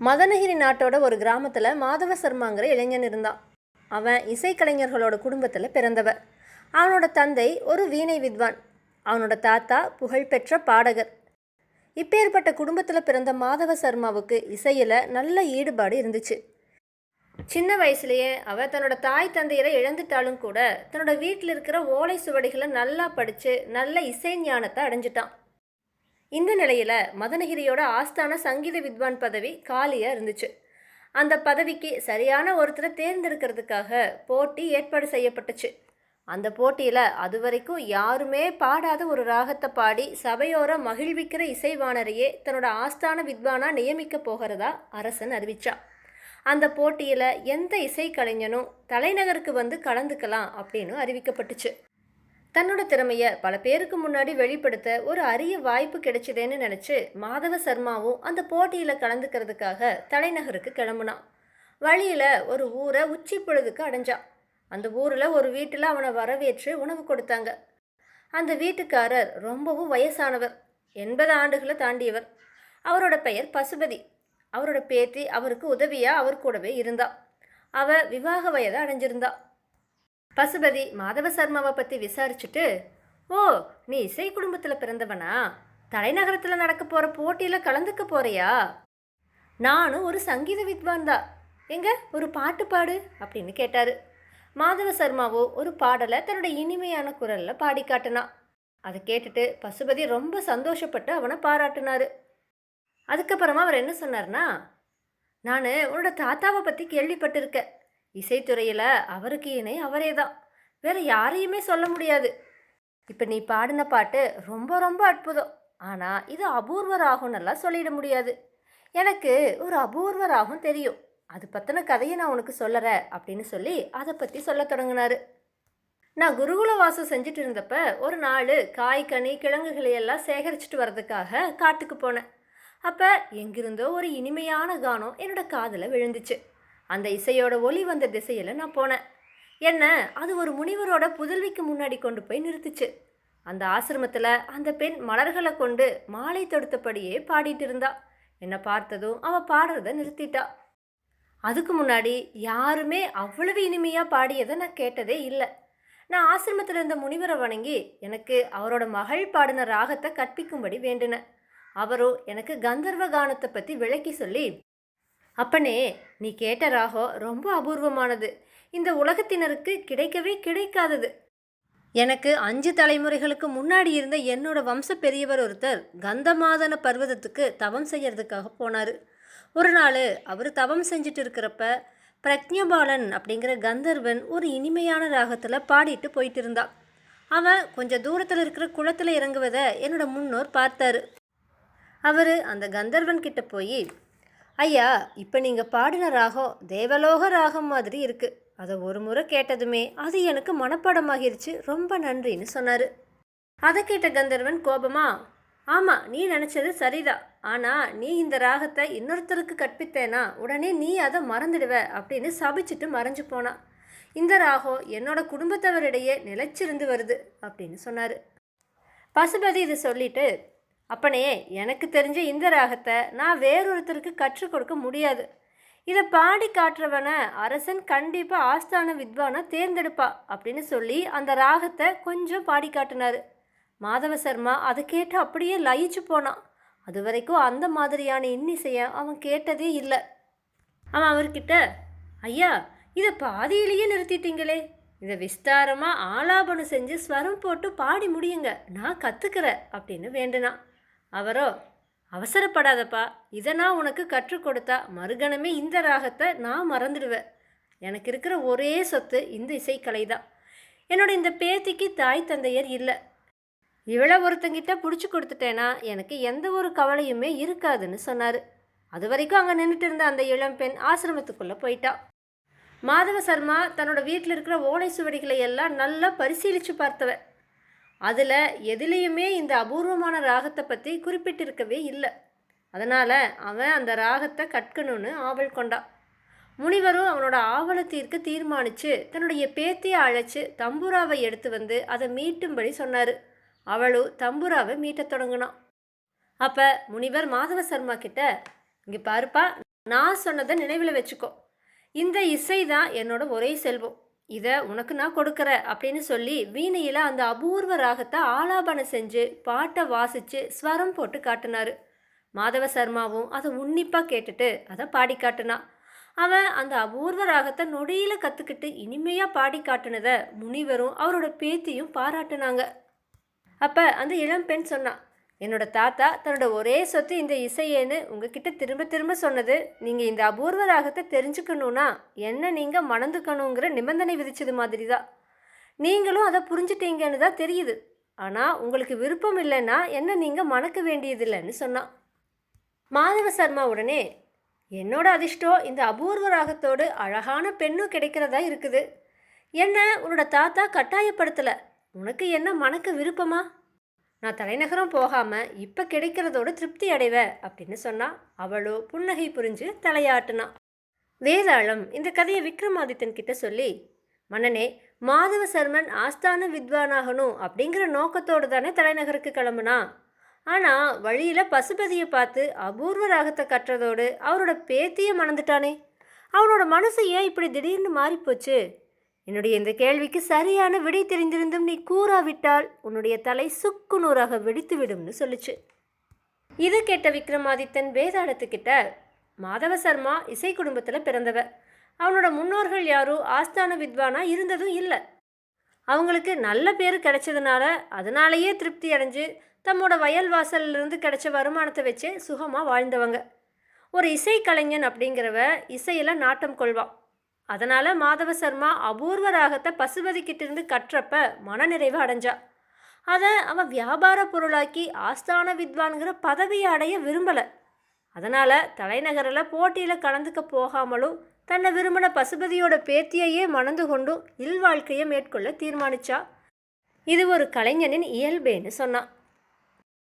மதனகிரி நாட்டோட ஒரு கிராமத்தில் மாதவ சர்மாங்கிற இளைஞன் இருந்தான் அவன் இசைக்கலைஞர்களோட குடும்பத்தில் பிறந்தவன் அவனோட தந்தை ஒரு வீணை வித்வான். அவனோட தாத்தா புகழ்பெற்ற பாடகர். இப்பேற்பட்ட குடும்பத்தில் பிறந்த மாதவ சர்மாவுக்கு இசையில் நல்ல ஈடுபாடு இருந்துச்சு. சின்ன வயசுலேயே அவ தன்னோட தாய் தந்தையரை இழந்துட்டாலும் கூட தன்னோட வீட்டில் இருக்கிற ஓலை சுவடிகளை நல்லா படித்து நல்ல இசை ஞானத்தை அடைஞ்சிட்டான். இந்த நிலையில் மதனகிரியோட ஆஸ்தான சங்கீத வித்வான் பதவி காலியாக இருந்துச்சு. அந்த பதவிக்கு சரியான ஒருத்தரை தேர்ந்தெடுக்கிறதுக்காக போட்டி ஏற்பாடு செய்யப்பட்டுச்சு. அந்த போட்டியில் அது வரைக்கும் யாருமே பாடாத ஒரு ராகத்தை பாடி சபையோர மகிழ்விக்கிற இசைவாணரையே தன்னோட ஆஸ்தான வித்வானா நியமிக்க போகிறதா அரசன் அறிவிச்சா. அந்த போட்டியில் எந்த இசைக்கலைஞனும் தலைநகருக்கு வந்து கலந்துக்கலாம் அப்படின்னு அறிவிக்கப்பட்டுச்சு. தன்னோட திறமையை பல பேருக்கு முன்னாடி வெளிப்படுத்த ஒரு அரிய வாய்ப்பு கிடைச்சதேன்னு நினச்சி மாதவ சர்மாவும் அந்த போட்டியில் கலந்துக்கிறதுக்காக தலைநகருக்கு கிளம்புனான். வழியில் ஒரு ஊரை உச்சி பொழுதுக்கு அடைஞ்சான். அந்த ஊரில் ஒரு வீட்டில் அவனை வரவேற்று உணவு கொடுத்தாங்க. அந்த வீட்டுக்காரர் ரொம்பவும் வயசானவர் எண்பது ஆண்டுகளை தாண்டியவர். அவரோட பெயர் பசுபதி. அவரோட பேத்தி அவருக்கு உதவியாக அவர் கூடவே இருந்தா அவ விவாக வயதை அடைஞ்சிருந்தா. பசுபதி மாதவ சர்மாவை பற்றி விசாரிச்சுட்டு ஓ நீ இசை குடும்பத்தில் பிறந்தவனா? தலைநகரத்தில் நடக்க போகிற போட்டியில் கலந்துக்க போறியா? நானும் ஒரு சங்கீத வித்வான் தான். எங்க? ஒரு பாட்டு பாடு அப்படின்னு கேட்டார். மாதவ சர்மாவோ ஒரு பாடலை தன்னோட இனிமையான குரலில் பாடி காட்டினான் அதை கேட்டுட்டு பசுபதி ரொம்ப சந்தோஷப்பட்டு அவனை பாராட்டினார். அதுக்கப்புறமா அவர் என்ன சொன்னார்னா நான் உன்னோட தாத்தாவை பற்றி கேள்விப்பட்டிருக்கேன். இசைத்துறையில் அவருக்கு இணை அவரே தான் வேற யாரையுமே சொல்ல முடியாது. இப்போ நீ பாடின பாட்டு ரொம்ப ரொம்ப அற்புதம். ஆனால் இது அபூர்வ ராகுன்னெல்லாம் சொல்லிட முடியாது. எனக்கு ஒரு அபூர்வ ராகம் தெரியும். அது பற்றின கதையை நான் உனக்கு சொல்லறேன் அப்படின்னு சொல்லி அதை பற்றி சொல்ல தொடங்கினாரு. நான் குருகுல வாசம் செஞ்சுட்டு இருந்தப்ப ஒரு நாள் காய் கனி கிழங்குகளை எல்லாம் சேகரிச்சுட்டு வர்றதுக்காக காட்டுக்கு போனேன். அப்போ எங்கிருந்தோ ஒரு இனிமையான கானம் என்னோட காதில் விழுந்துச்சு. அந்த இசையோட ஒளி வந்த திசையில் நான் போனேன். என்ன அது ஒரு முனிவரோட புதல்விக்கு முன்னாடி கொண்டு போய் நிறுத்துச்சு. அந்த ஆசிரமத்தில் அந்த பெண் மலர்களை கொண்டு மாலை தொடுத்தபடியே பாடிட்டு இருந்தா. என்னை பார்த்ததும் அவள் பாடுறத நிறுத்திட்டா. அதுக்கு முன்னாடி யாருமே அவ்வளவு இனிமையாக பாடியதை நான் கேட்டதே இல்லை. நான் ஆசிரமத்தில் இருந்த முனிவரை வணங்கி எனக்கு அவரோட மகள் பாடின ராகத்தை கற்பிக்கும்படி வேண்டினேன். அவரும் எனக்கு கந்தர்வ கானத்தை பற்றி விளக்கி சொல்லி அப்பனே நீ கேட்ட ராகம் ரொம்ப அபூர்வமானது. இந்த உலகத்தினருக்கு கிடைக்கவே கிடைக்காதது. எனக்கு அஞ்சு தலைமுறைகளுக்கு முன்னாடி இருந்த என்னோட வம்ச பெரியவர் ஒருத்தர் கந்தமாதன பர்வதத்துக்கு தவம் செய்யறதுக்காக போனார். ஒரு நாள் அவர் தவம் செஞ்சுட்டு இருக்கிறப்ப பிரக்ஞபாலன் அப்படிங்கிற கந்தர்வன் ஒரு இனிமையான ராகத்தில் பாடிட்டு போயிட்டு இருந்தான் அவன் கொஞ்சம் தூரத்தில் இருக்கிற குளத்தில் இறங்குவதை என்னோட முன்னோர் பார்த்தாரு. அவர் அந்த கந்தர்வன் கிட்ட போய் ஐயா இப்போ நீங்கள் பாடின ராகம் தேவலோக ராகம் மாதிரி இருக்குது அதை ஒரு முறை கேட்டதுமே அது எனக்கு மனப்பாடமாகிருச்சு. ரொம்ப நன்றின்னு சொன்னார். அதை கேட்ட கந்தர்வன் கோபமா ஆமாம் நீ நினச்சது சரிதான். ஆனால் நீ இந்த ராகத்தை இன்னொருத்தருக்கு கற்பித்தேனா? உடனே நீ அதை மறந்துடுவ அப்படின்னு சபிச்சுட்டு மறைஞ்சு போனா. இந்த ராகம் என்னோட குடும்பத்தவரிடையே நிலைச்சிருந்து வருது அப்படின்னு சொன்னார். பசுபதி இது சொல்லிட்டு அப்பனே எனக்கு தெரிஞ்ச இந்த ராகத்தை நான் வேறொருத்தருக்கு கற்றுக் கொடுக்க முடியாது. இதை பாடி காட்டுறவனை அரசன் கண்டிப்பாக ஆஸ்தான வித்வானை தேர்ந்தெடுப்பா அப்படின்னு சொல்லி அந்த ராகத்தை கொஞ்சம் பாடி காட்டினார். மாதவ சர்மா அதை கேட்டு அப்படியே லயிச்சு போனான். அது வரைக்கும் அந்த மாதிரியான இன்னிசையை அவன் கேட்டதே இல்லை. அவன் அவர்கிட்ட ஐயா இதை பாதியிலேயே நிறுத்திட்டீங்களே. இதை விஸ்தாரமாக ஆலாபனம் செஞ்சு ஸ்வரம் போட்டு பாடி முடியுங்க. நான் கற்றுக்கிறேன் அப்படின்னு வேண்டுனான். அவரோ அவசரப்படாதப்பா. இதை நான் உனக்கு கற்றுக் கொடுத்தா மறுகணமே இந்த ராகத்தை நான் மறந்துடுவேன். எனக்கு இருக்கிற ஒரே சொத்து இந்த இசைக்கலை தான் என்னோட இந்த பேத்திக்கு தாய் தந்தையர் இல்லை. இவளை ஒருத்தங்கிட்ட பிடிச்சி கொடுத்துட்டேன்னா எனக்கு எந்த ஒரு கவலையுமே இருக்காதுன்னு சொன்னார். அது வரைக்கும் அங்கே நின்றுட்டு இருந்த அந்த இளம்பெண் ஆசிரமத்துக்குள்ளே போயிட்டா. மாதவ சர்மா தன்னோட வீட்டில் இருக்கிற ஓலை சுவடிகளை எல்லாம் நல்லா பரிசீலித்து பார்த்தவ. அதில் எதுலேயுமே இந்த அபூர்வமான ராகத்தை பற்றி குறிப்பிட்டிருக்கவே இல்லை. அதனால் அவன் அந்த ராகத்தை கற்கணும்னு ஆவல் கொண்டான் முனிவரும் அவனோட ஆவலை தீர்க்க தீர்மானித்து தன்னுடைய பேத்தியை அழைச்சி தம்புராவை எடுத்து வந்து அதை மீட்டும்படி சொன்னார். அவளும் தம்புராவை மீட்டத் தொடங்கினான் அப்போ முனிவர் மாதவ சர்மா கிட்ட இங்கே பாருப்பா நான் சொன்னதை நினைவில் வச்சுக்கோ. இந்த இசை தான் என்னோட ஒரே செல்வம். இதை உனக்கு நான் கொடுக்குற அப்படின்னு சொல்லி வீணையில் அந்த அபூர்வ ராகத்தை ஆலாபனம் செஞ்சு பாட்டை வாசித்து ஸ்வரம் போட்டு காட்டினார். மாதவ சர்மாவும் அதை உன்னிப்பாக கேட்டுட்டு அதை பாடி காட்டினான் அவன் அந்த அபூர்வ ராகத்தை நொடியில் கற்றுக்கிட்டு இனிமையாக பாடி காட்டினதை முனிவரும் அவரோட பேத்தியும் பாராட்டினாங்க. அப்போ அந்த இளம்பெண் சொன்னான் என்னோட தாத்தா தன்னோட ஒரே சொத்து இந்த இசையேன்னு உங்ககிட்ட திரும்ப திரும்ப சொன்னது. நீங்கள் இந்த அபூர்வ ராகத்தை தெரிஞ்சுக்கணுன்னா என்ன நீங்கள் மணந்துக்கணுங்கிற நிபந்தனை விதிச்சது மாதிரி தான் நீங்களும் அதை புரிஞ்சுட்டீங்கன்னு தான் தெரியுது. ஆனால் உங்களுக்கு விருப்பம் இல்லைன்னா என்ன நீங்கள் மணக்க வேண்டியதில்லைன்னு சொன்னான் மாதவ சர்மா உடனே என்னோட அதிர்ஷ்டம் இந்த அபூர்வ ராகத்தோடு அழகான பெண்ணும் கிடைக்கிறதா இருக்குது. என்ன உன்னோட தாத்தா கட்டாயப்படுத்தலை. உனக்கு என்ன மணக்க விருப்பமா? நான் தலைநகரம் போகாமல் இப்போ கிடைக்கிறதோட திருப்தி அடைவ அப்படின்னு சொன்னால் அவளோ புன்னகை புரிஞ்சு தலையாட்டுனா. வேதாளம் இந்த கதையை விக்ரமாதித்தன் கிட்ட சொல்லி மன்னனே மாதவ சர்மன் ஆஸ்தான வித்வானாகணும் அப்படிங்கிற நோக்கத்தோடு தானே தலைநகருக்கு கிளம்புனா? ஆனால் வழியில் பசுபதியை பார்த்து அபூர்வ ராகத்தை கட்டுறதோடு அவரோட பேத்தியை மணந்துட்டானே. அவனோட மனசு ஏன் இப்படி திடீர்னு மாறிப்போச்சு? என்னுடைய இந்த கேள்விக்கு சரியான விடை தெரிந்திருந்தும் நீ கூறாவிட்டால் உன்னுடைய தலை சுக்கு நூறாக வெடித்து விடும்னு சொல்லுச்சு. இது கேட்ட விக்ரமாதித்தன் வேதாளத்துக்கிட்ட மாதவ சர்மா இசை குடும்பத்தில் பிறந்தவ. அவனோட முன்னோர்கள் யாரும் ஆஸ்தான வித்வானா இருந்ததும் இல்லை. அவங்களுக்கு நல்ல பேர் கிடைச்சதுனால அதனாலேயே திருப்தி அடைஞ்சு தம்மோட வயல் வாசல்லிருந்து கிடைச்ச வருமானத்தை வச்சே சுகமாக வாழ்ந்தவங்க. ஒரு இசைக்கலைஞன் அப்படிங்கிறவ இசையில் நாட்டம் கொள்வான். அதனால் மாதவ சர்மா அபூர்வ ராகத்தை பசுபதிக்கிட்டிருந்து கற்றப்ப மனநிறைவு அடைஞ்சா. அதை அவன் வியாபார பொருளாக்கி ஆஸ்தான வித்வான்கிற பதவியை அடைய விரும்பலை. அதனால் தலைநகரில் போட்டியில் கலந்துக்க போகாமலும் தன்னை விரும்பின பசுபதியோட பேத்தியையே மணந்து கொண்டும் இல்வாழ்க்கையை மேற்கொள்ள தீர்மானிச்சா. இது ஒரு கலைஞனின் இயல்பேன்னு சொன்னான்